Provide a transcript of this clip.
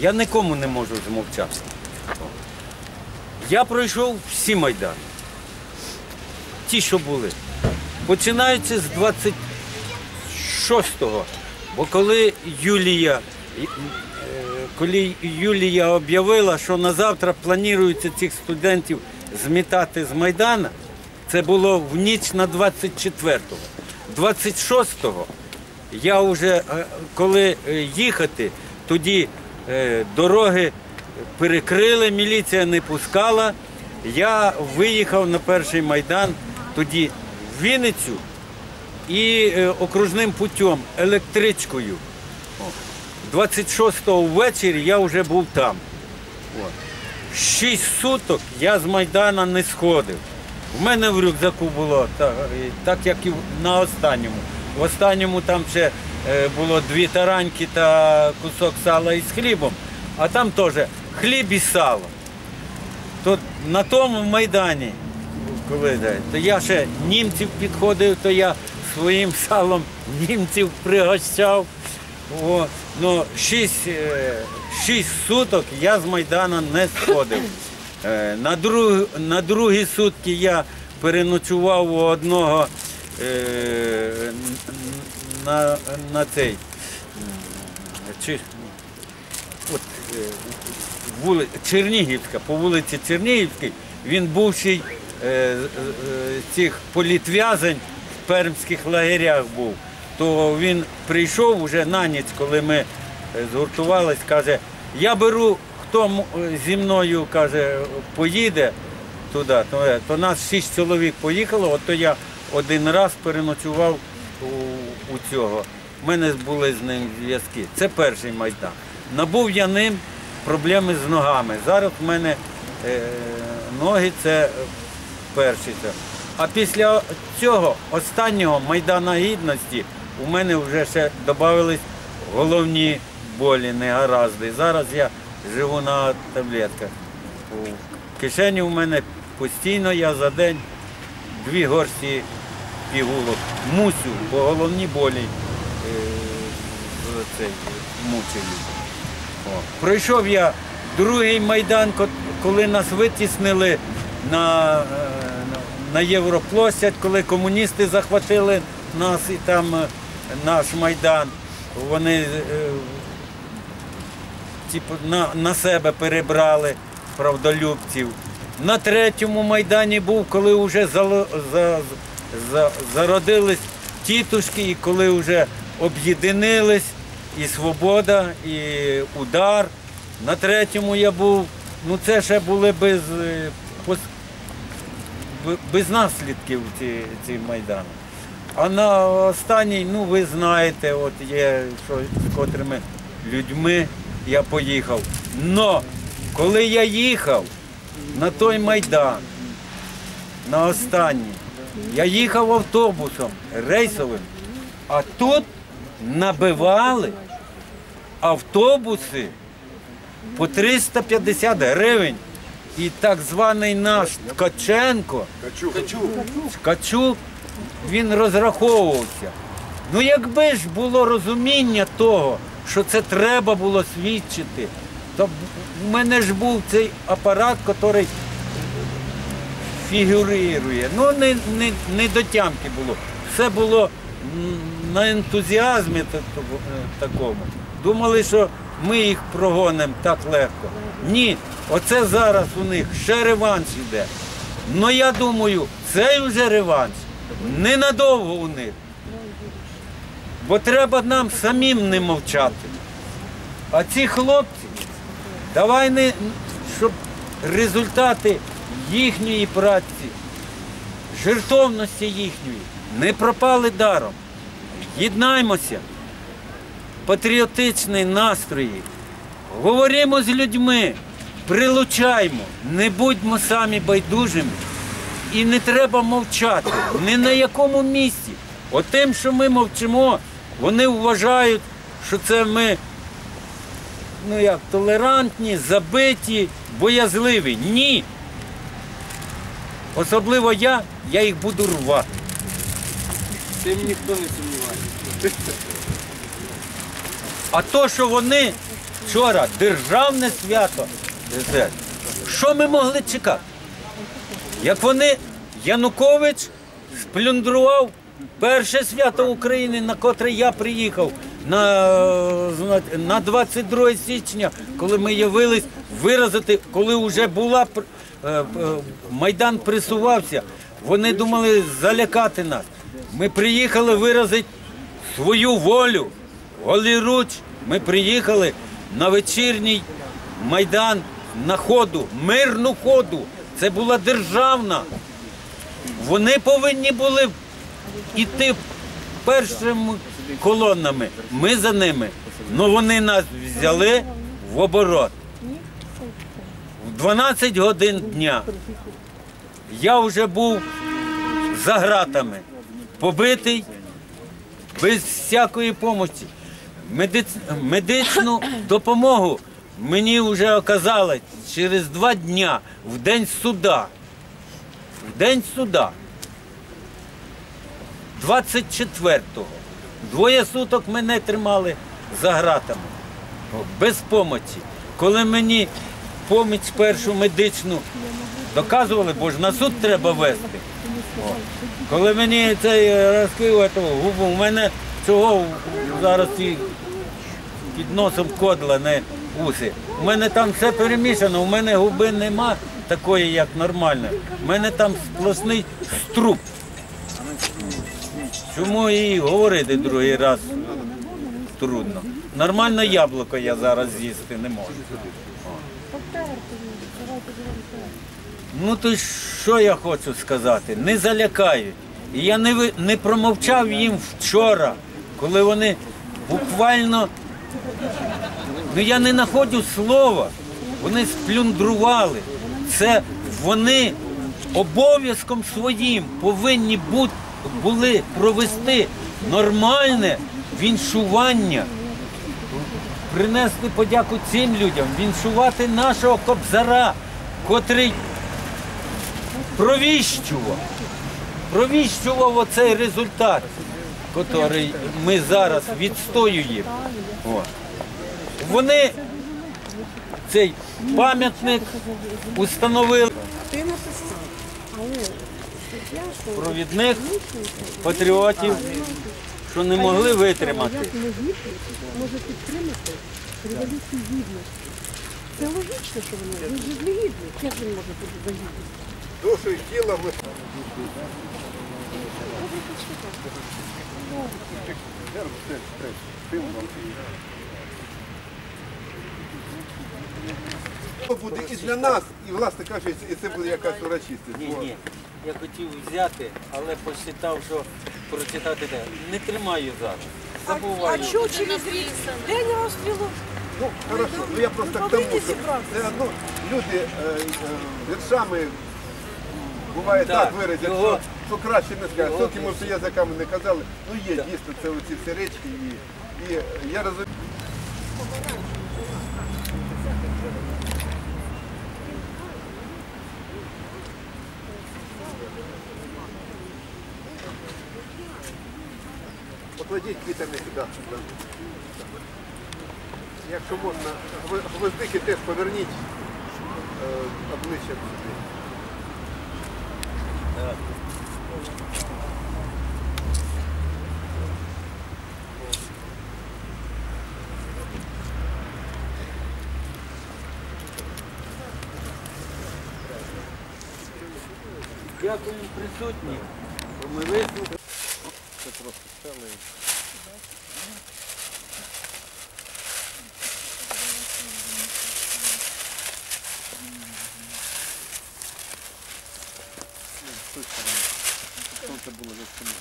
Я нікому не можу змовчати. Я пройшов всі майдани. Ті, що були. Починаючи з 26-го. Бо коли Юлія, е, коли Юлія об'явила, що на завтра планується цих студентів змітати з Майдана, це було в ніч на 24-го. 26-го я вже, е, коли е, їхати, тоді дороги перекрили, міліція не пускала. Я виїхав на перший майдан тоді в Вінницю і е, окружним путем, електричкою. 26-го ввечері я вже був там. Шість суток я з Майдана не сходив. У мене в рюкзаку було так, так як і на останньому. В останньому там ще е, було дві тараньки та кусок сала із хлібом, а там теж хліб і сало. То на тому майдані, коли то я ще німців підходив, то я своїм салом німців пригощав. О, ну, шість, е, шість суток я з Майдана не сходив. Е, На, друг, на другі сутки я переночував у одного е, на, на цей. Чи, от, е, вули, Чернігівська, по вулиці Чернігівській, він бувший е, е, цих політв'язень в пермських лагерях був. То він прийшов уже на ніч, коли ми е, згуртувались, каже, я беру, хто е, зі мною каже, поїде туди, то, е, то нас шість чоловік поїхало, от то я один раз переночував у, у цього. У мене були з ним зв'язки. Це перший майдан. Набув я ним проблеми з ногами. Зараз в мене е, ноги це це. А після цього останнього Майдана Гідності у мене вже ще додавались головні болі, негаразди. Зараз я живу на таблетках. У кишені у мене постійно я за день дві горсті пігулок. Мусю, бо головні болі е, мучили. Пройшов я другий майдан, коли нас витіснили на, е, на Європлощадь, коли комуністи захватили нас і там е, наш майдан. Вони е, типу, на, на себе перебрали правдолюбців. На третьому майдані був, коли вже зародились тітушки, і коли вже об'єдинились і свобода, і удар. На третьому я був, ну це ще були без, е, без наслідків ці, ці майдани. А на останній, ну ви знаєте, от є що, з котрими людьми я поїхав. Но коли я їхав на той майдан, на останній, я їхав автобусом рейсовим, а тут набивали автобуси по 350 гривень. І так званий наш Ткаченко, Ткачук, він розраховувався. Ну якби ж було розуміння того, що це треба було свідчити, то в мене ж був цей апарат, який фігурує. Ну не, не, не до тямки було. Все було на ентузіазмі та- та- е, такому. Думали, що ми їх прогонимо так легко. Ні, оце зараз у них ще реванш йде. Ну я думаю, цей вже реванш ненадовго у них. Бо треба нам самим не мовчати. А ці хлопці, давай не, щоб результати їхньої праці, жертовності їхньої не пропали даром. Єднаймося, патріотичні настрої, говоримо з людьми, прилучаймо, не будьмо самі байдужими. І не треба мовчати ні на якому місці. От тим, що ми мовчимо, вони вважають, що це ми ну як, толерантні, забиті, боязливі. Ні. Особливо я, я їх буду рвати. Цим ніхто не сумнівається. А то, що вони вчора державне свято. Що ми могли чекати? Як вони Янукович сплюндрував перше свято України, на котре я приїхав на, на 22 січня, коли ми явились виразити, коли вже була е, е, Майдан присувався, вони думали залякати нас. Ми приїхали виразити свою волю, голіруч. Ми приїхали на вечірній майдан на ходу, мирну ходу. Це була державна. Вони повинні були йти першими колонами. Ми за ними. Ну вони нас взяли в оборот. В 12 годин дня я вже був за гратами, побитий, без всякої допомоги. Медиц- Медичну допомогу мені вже оказали через два дня в день суда. В день суда. 24-го. Двоє суток мене тримали за гратами. Без помочі. Коли мені поміч першу медичну доказували, бо ж на суд треба вести. Коли мені цей е, розкрив губу, у мене цього зараз і під носом кодла, не уси. У мене там все перемішано, у мене губи нема такої, як нормально. У мене там сплошний струп. Чому і говорити другий раз трудно. Нормально яблуко я зараз з'їсти не можу. Ну то що я хочу сказати? Не залякають. І я не, не промовчав їм вчора, коли вони буквально. Ну я не знаходжу слова. Вони сплюндрували. Це вони обов'язком своїм повинні бути, були провести нормальне віншування. Принести подяку цим людям, віншувати нашого кобзара, котрий провіщував, провіщував оцей результат, котрий ми зараз відстоюємо. Вони цей пам'ятник установили провідних патріотів, що не могли витримати. може підтримати революцію гідності. Це логічно, що воно. Він же негідний. Як він може бути за гідність? душу і тіло ми Це буде і для нас, і власне кажучи, і це буде якась урочистість. Ні, ні. Я хотів взяти, але посчитав, що прочитати те. Не тримаю зараз. Забуваю. А що через рік? День розстрілу? Ну, хорошо, ну я просто к тому, що це одно, люди е, е, віршами буває Так, так, виразять, його- що, що краще не сказати. його Скільки ми вже язиками не казали, ну є дійсно це оці всі речі, і, і я розумію. Покладіть квітами сюди. Якщо можна, гвоздики теж поверніть е, обличчям сюди. Дякую присутнім. що Ми вислухали. Сонце було за спиною.